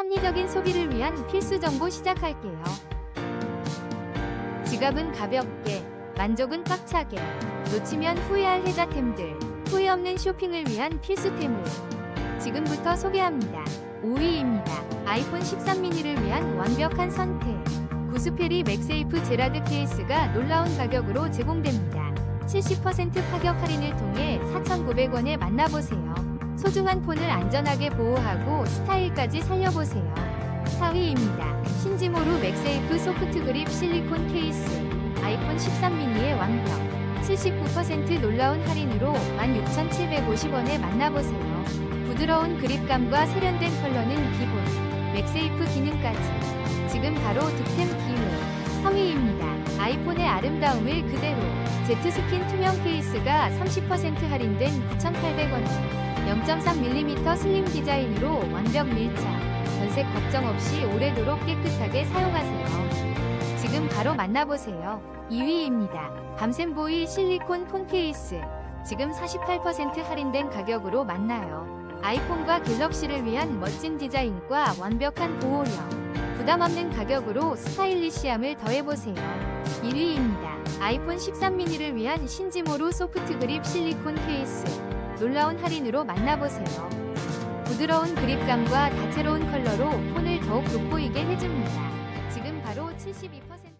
합리적인 소비를 위한 필수 정보 시작할게요. 지갑은 가볍게, 만족은 꽉차게, 놓치면 후회할 혜자템들, 후회 없는 쇼핑을 위한 필수템을 지금부터 소개합니다. 5위입니다. 아이폰 13 미니를 위한 완벽한 선택. 구스페리 맥세이프 제라드 케이스가 놀라운 가격으로 제공됩니다. 70% 파격 할인을 통해 4,900원에 만나보세요. 소중한 폰을 안전하게 보호하고 스타일까지 살려보세요. 4위입니다. 신지모루 맥세이프 소프트 그립 실리콘 케이스. 아이폰 13 미니의 완벽. 79% 놀라운 할인으로 16,750원에 만나보세요. 부드러운 그립감과 세련된 컬러는 기본. 맥세이프 기능까지. 지금 바로 득템 기회. 3위입니다. 아이폰의 아름다움을 그대로. 제트스킨 투명 케이스가 30% 할인된 9,800원에 0.3mm 슬림 디자인으로 완벽 밀착. 변색 걱정 없이 오래도록 깨끗하게 사용하세요. 지금 바로 만나보세요. 2위입니다. 밤샘보이 실리콘 폰 케이스. 지금 48% 할인된 가격으로 만나요. 아이폰과 갤럭시를 위한 멋진 디자인과 완벽한 보호력. 부담 없는 가격으로 스타일리시함을 더해보세요. 1위입니다. 아이폰 13 미니를 위한 신지모루 소프트 그립 실리콘 케이스. 놀라운 할인으로 만나보세요. 부드러운 그립감과 다채로운 컬러로 폰을 더욱 돋보이게 해줍니다. 지금 바로 72%